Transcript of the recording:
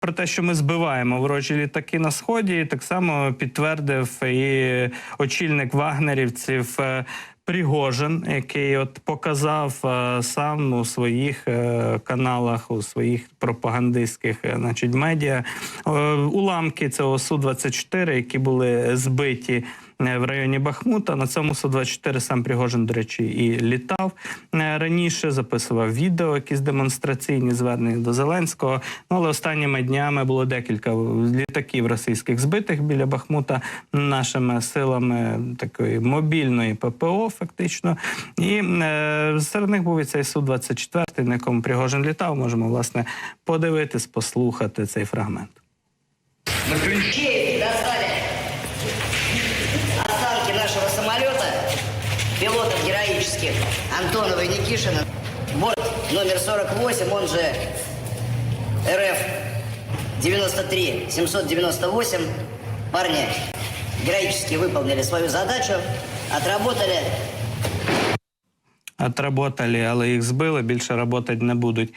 Про те, що ми збиваємо ворожі літаки на сході, так само підтвердив і очільник вагнерівців е, Пригожин, який от показав е, сам у своїх е, каналах, у своїх пропагандистських, значить, медіа уламки цього су 24 які були збиті. Е, В районі Бахмута на цьому су 24 сам Пригожин, до речі, і літав е, раніше. Записував відео, якісь демонстраційні звернення до Зеленського. Ну але останніми днями було декілька літаків російських збитих біля Бахмута нашими силами такої мобільної ППО, фактично. І е, серед них був і цей су 24 на якому Пригожин літав. Можемо власне подивитись, послухати цей фрагмент. Достали пилотов героических Антонова и Никишина. Борт номер 48, он же РФ 93 798. Парни героически выполнили свою задачу, отработали Отработали, але їх збили, більше працювати не будуть.